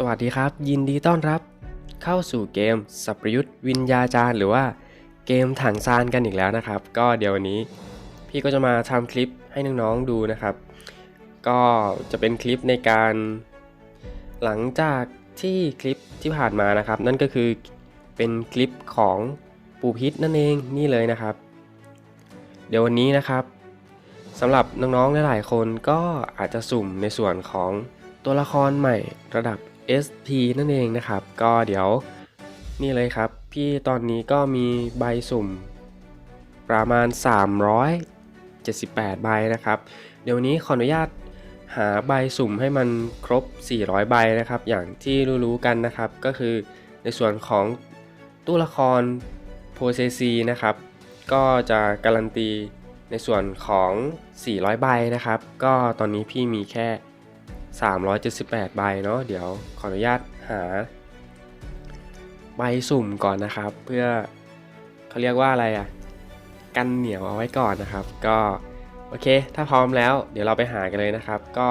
สวัสดีครับ ยินดีต้อนรับ เข้าสู่เกมสัพยุทธ์วิญญาจารย์ หรือว่าเกมถังซานกันอีกแล้วนะครับ ก็เดี๋ยววันนี้ พี่ก็จะมาทำคลิปให้น้องๆดูนะครับ ก็จะเป็นคลิปในการ หลังจากที่คลิปที่ผ่านมานะครับ นั่นก็คือเป็นคลิปของปูพิษนั่นเองนี่เลยนะครับ เดี๋ยววันนี้นะครับสำหรับน้องๆหลายๆคนก็อาจจะสุ่มในส่วนของตัวละครใหม่ระดับ SP นั่นเองนะครับ ก็เดี๋ยวนี่เลยครับ พี่ตอนนี้ก็มีใบสุ่มประมาณ 378 ใบนะครับ เดี๋ยวนนี้ขออนุญาตหาใบสุ่มให้มันครบ 400 ใบนะครับ อย่างที่รู้ๆกันนะครับ ก็คือในส่วนของตู้ละครโพเซซีนะครับ ก็จะการันตีในส่วนของ 400 ใบนะครับ ก็ตอนนี้พี่มีแค่ 378 ใบเนาะเดี๋ยวขออนุญาตหา ใบสุ่มก่อนนะครับ เพื่อเขาเรียกว่าอะไรอะ่ะ กันเหนียวเอาไว้ก่อนนะครับ ก็โอเค ถ้าพร้อมแล้วเดี๋ยวเราไปหากันเลยนะครับ ก็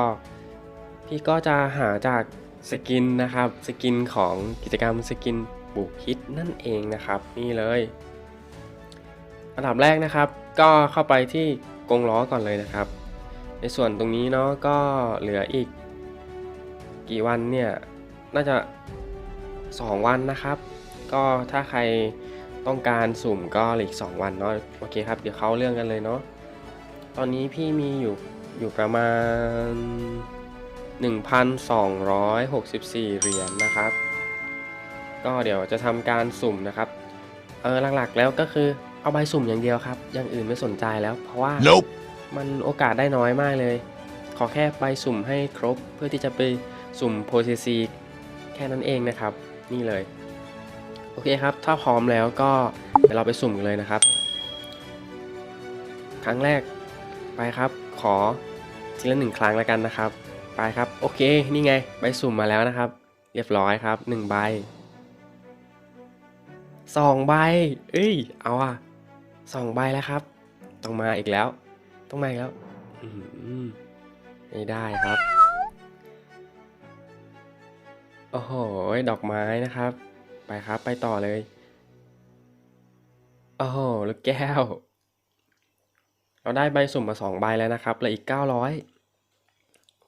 พี่ก็จะหาจากสกินนะครับสกินของกิจกรรมสกินบุกฮิตนั่นเองนะครับ นี่เลยอันดับแรกนะครับ ก็เข้าไปที่กรงล้อก่อนเลยนะครับ ในส่วนตรงนี้เนาะก็เหลืออีก กี่วันเนี่ยน่าจะ 2 วันนะครับ ก็ถ้าใครต้องการสุ่มก็เหลืออีก 2 วันเนาะโอเคครับเดี๋ยวเข้าเรื่องกันเลยเนาะตอนนี้พี่มีอยู่อยู่ประมาณ 1,264 เหรียญนะครับ ก็เดี๋ยวจะทำการสุ่มนะครับเออหลักๆแล้วก็คือเอาใบสุ่มอย่างเดียวครับอย่างอื่นไม่สนใจแล้ว เพราะว่า Nope. มันโอกาสได้น้อยมากเลย ขอแค่ใบสุ่มให้ครบเพื่อที่จะไป สุ่มโพเซซีแค่นั้นเองนะครับ นี่เลย โอเคครับ ถ้าพร้อมแล้วก็เดี๋ยวเราไปสุ่มกันเลยนะครับ ครั้งแรกไปครับ ขอทีละหนึ่งครั้งแล้วกันนะครับ ไปครับ โอเค นี่ไง ใบสุ่มมาแล้วนะครับ เรียบร้อยครับหนึ่งใบสองใบ เอ้ย เอาอะสองใบแล้วครับ ต้องมาอีกแล้ว ต้องมาอีกแล้ว ไม่ได้ครับ อ้โห ดอกไม้นะครับ ไปครับไปต่อเลย โอ้โห ลูกแก้ว เราได้ใบสุ่มมาสองใบแล้วนะครับเหลืออีกเก้าร้อย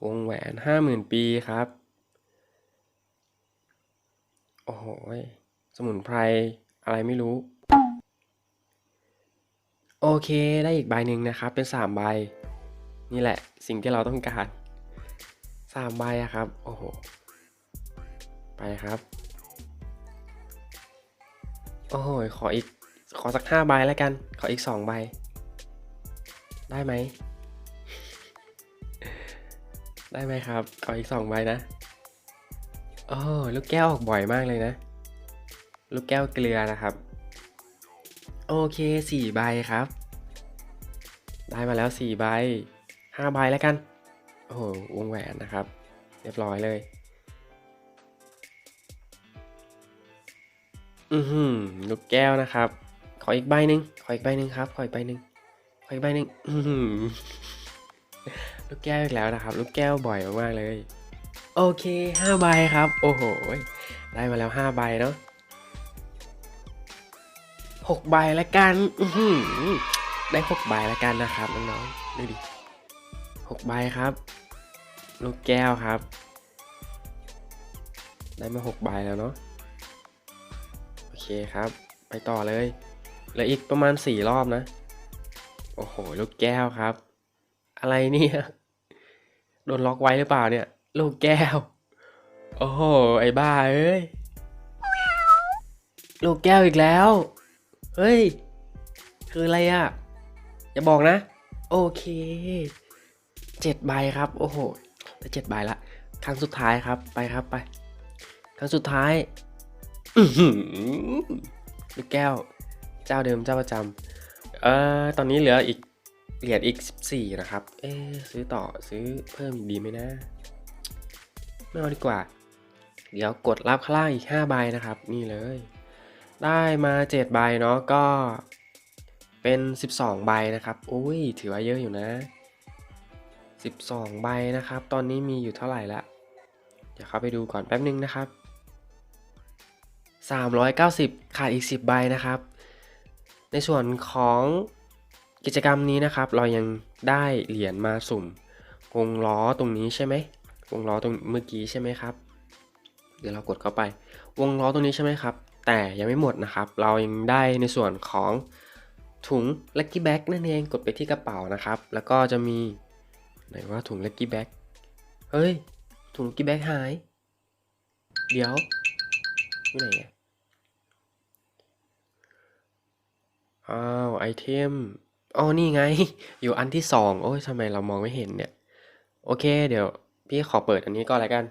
วงแหวนห้าหมื่นปีครับ โอ้โห สมุนไพรอะไรไม่รู้ โอเคได้อีกใบหนึ่งนะครับ เป็นสามใบ นี่แหละสิ่งที่เราต้องการสามใบอะครับ โอ้โห ไปครับ โอ้โหขออีก ขอสักห้าใบแล้วกัน ขออีกสองใบ ได้ไหม ได้ไหมครับ ขออีกสองใบนะ โอ้โหลูกแก้วออกบ่อยมากเลยนะ ลูกแก้วเกลือนะครับ โอเคสี่ใบครับ ได้มาแล้วสี่ใบห้าใบแล้วกัน โอ้โหวงแหวนนะครับ เรียบร้อยเลย อือหือลูกแก้วนะครับ ขออีกใบหนึ่งขออีกใบหนึ่งครับ ขออีกใบหนึ่งขออีกใบหนึ่งอือหือลูกแก้วอีกแล้วนะครับ ลูกแก้วบ่อยมากๆเลย โอเคห้าใบครับ โอ้โห ได้มาแล้วห้าใบเนาะหกใบล้วกันอือหือได้หกใบล้วกันนะครับน้องๆดูดิหกใบครับ ลูกแก้วครับ ได้มาหกใบแล้วเนาะ เคครับ ไปต่อเลยเหลืออีกประมาณสี่รอบนะ โอ้โห ลูกแก้วครับ อะไรเนี่ย โดนล็อกไว้หรือเปล่าเนี่ย ลูกแก้ว โอ้โห ไอ้บ้าเอ้ย ลูกแก้วอีกแล้ว เฮ้ย คืออะไรอะ่ะ อย่าบอกนะ โอเค เจ็ดใบครับ โอ้โหได้เจ็ดใบละ ครั้งสุดท้ายครับ ไปครับไป ครั้งสุดท้าย ลูกแก้ว เจ้าเดิมเจ้าประจำเอ่อตอนนี้เหลืออีกเหรียญอีก 14 นะครับ เอ๊ซื้อต่อซื้อเพิ่มอีกดีไหมนะ ไม่เอาดีกว่า เดี๋ยวกดรับข้างล่างอีก5ใบนะครับ นี่เลย ได้มา7ใบเนาะก็เป็น 12 ใบนะครับอุ้ย ถือว่าเยอะอยู่นะ 12 ใบนะครับ ตอนนี้มีอยู่เท่าไหร่ละ เดี๋ยวเข้าไปดูก่อนแป๊บนึงนะครับ 390 ขาดอีก 10 ใบนะครับ ในส่วนของกิจกรรมนี้นะครับ เรายังได้เหรียญมาสุ่ม วงล้อตรงนี้ใช่ไหมวงล้อตรงเมื่อกี้ใช่ไหมครับ เดี๋ยวเรากดเข้าไป วงล้อตรงนี้ใช่ไหมครับ แต่ยังไม่หมดนะครับ เรายังได้ในส่วนของถุง Lucky Bag นั่นเองกดไปที่กระเป๋านะครับ แล้วก็จะมีไหนว่าถุง Lucky Bag เฮ้ย ถุง Lucky Bag หาย เดี๋ยว่ไหนอ้าวไอเทมอ๋อนี่ไง อยู่อันที่สองโอ้ยทำไมเรามองไม่เห็นเนี่ย โอเค เดี๋ยว พี่ขอเปิดอันนี้ก่อนแล้วกัน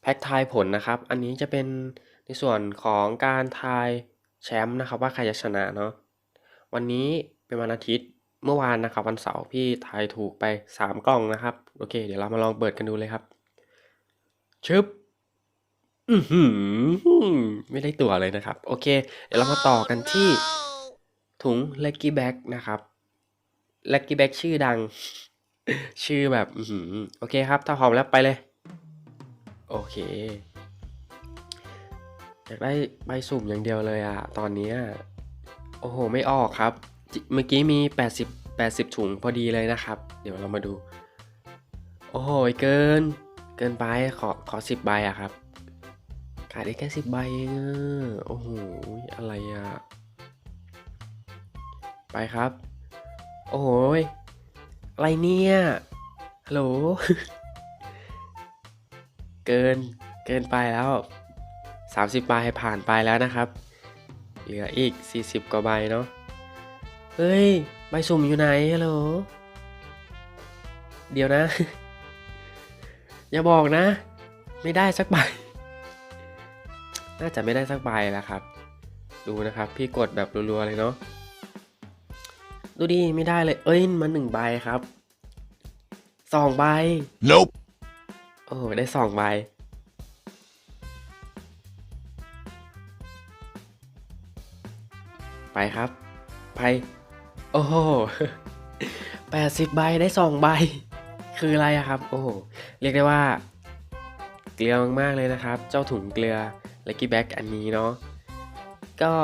แพ็กทายผลนะครับ อันนี้จะเป็นในส่วนของการทายแชมป์นะครับ ว่าใครจะชนะเนาะ วันนี้เป็นวันอาทิตย์ เมื่อวานนะครับ วันเสาร์พี่ทายถูกไป 3 กล่องนะครับ โอเค เดี๋ยวเรามาลองเปิดกันดูเลยครับ ชึบ อือหือ ไม่ได้ตัวเลยนะครับ โอเค เดี๋ยวเรามาต่อกันที่ถุง Lucky Bag นะครับ Lucky Bag ชื่อดัง ชื่อแบบ อือหือ โอเคครับ ถ้าพร้อมแล้วไปเลย โอเค อยากได้ใบสุ่มอย่างเดียวเลยอะตอนนี้ โอ้โห ไม่ออกครับ เมื่อกี้มี 80 80 ถุงพอดีเลยนะครับ เดี๋ยวเรามาดู โอ้โห เกิน เกินไป ขอ ขอ 10 ใบอะครับ ขายได้แค่10ใบเองอะโอ้โห อะไรอะไปครับ โอ้โหอะไรเนี่ย ฮัลโหล เกิน เกินไปแล้ว 30ใบผ่านไปแล้วนะครับ เหลืออีก 40 กว่าใบเนาะ เฮ้ย ใบสุ่มอยู่ไหน ฮัลโหล เดี๋ยวนะ อย่าบอกนะ ไม่ได้สักใบ น่าจะไม่ได้สักใบแล้วครับ ดูนะครับ พี่กดแบบรัวๆเลยเนาะดูดิไม่ได้เลยเอ้ยมาหนึ่งใบครับสองใบ Nope. โอ้โหได้สองใบไปครับ ไป โอ้โหแปดสิบใบได้สองใบ คืออะไรอะครับ โอ้โห เรียกได้ว่าเก ลือมากๆเลยนะครับ เจ้าถุงเกลือ Lucky Bag อันนี้เนาะก็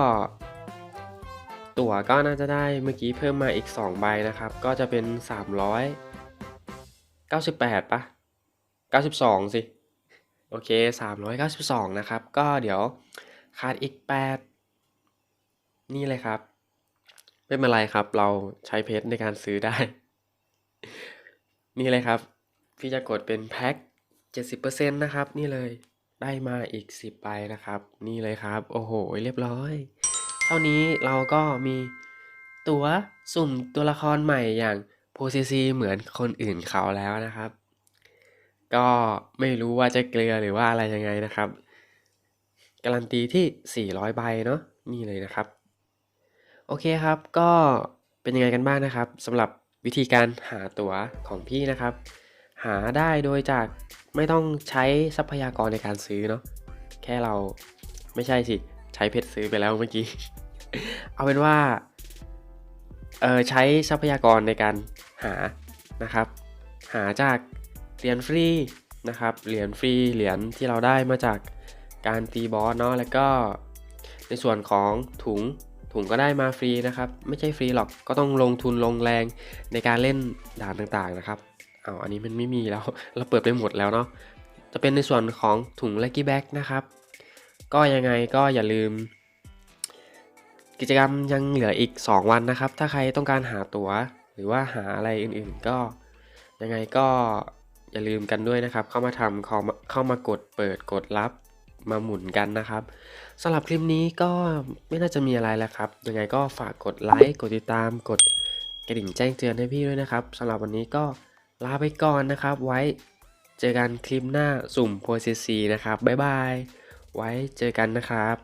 ตั๋วก็น่าจะได้เมื่อกี้เพิ่มมาอีก 2 ใบนะครับ ก็จะเป็น300 98ปะ92 สิ โอเค 392 นะครับ ก็เดี๋ยวขาดอีก 8 นี่เลยครับ ไม่เป็นไรครับ เราใช้เพชรในการซื้อได้ นี่เลยครับ พี่จะกดเป็นแพ็ค 70%นะครับ นี่เลยได้มาอีก 10ใบนะครับ นี่เลยครับ โอ้โห เรียบร้อย เท่านี้เราก็มีตัวสุ่มตัวละครใหม่อย่างโพซีซีเหมือนคนอื่นเขาแล้วนะครับ ก็ไม่รู้ว่าจะเกลือหรือว่าอะไรยังไงนะครับการันตีที่ 400 ใบเนาะนี่เลยนะครับ โอเคครับก็เป็นยังไงกันบ้างนะครับสำหรับวิธีการหาตั๋วของพี่นะครับ หาได้โดยจากไม่ต้องใช้ทรัพยากรในการซื้อเนาะแค่เราไม่ใช่สิ ใช้เพชรซื้อไปแล้วเมื่อกี้ เอาเป็นว่าเออใช้ทรัพยากรในการหานะครับ หาจากเหรียญฟรีนะครับเหรียญฟรีเหรียญที่เราได้มาจากการตีบอสเนาะแล้วก็ในส่วนของถุงถุงก็ได้มาฟรีนะครับ ไม่ใช่ฟรีหรอกก็ต้องลงทุนลงแรงในการเล่นด่านต่างๆนะครับ อาอันนี้มันไม่มีแล้ว เราเปิดไปหมดแล้วเนาะ จะเป็นในส่วนของถุง Lucky Bag นะครับ ก็ยังไงก็อย่าลืม กิจกรรมยังเหลืออีก 2 วันนะครับ ถ้าใครต้องการหาตัว๋ว หรือว่าหาอะไรอื่นๆ ก็ยังไงก็อย่าลืมกันด้วยนะครับ เข้ามาทำเข้ามาเข้ามากดเปิดกดรับมาหมุนกันนะครับสำหรับคลิปนี้ก็ไม่น่าจะมีอะไรแล้วครับ ยังไงก็ฝากกดไลค์ กดติดตาม กดกระดิ่งแจ้งเตือนให้พี่ด้วยนะครับสำหรับวันนี้ก็ ลาไปก่อนนะครับ ไว้เจอกันคลิปหน้าสุ่มโพสซีนะครับ บ๊ายบาย ไว้เจอกันนะครับ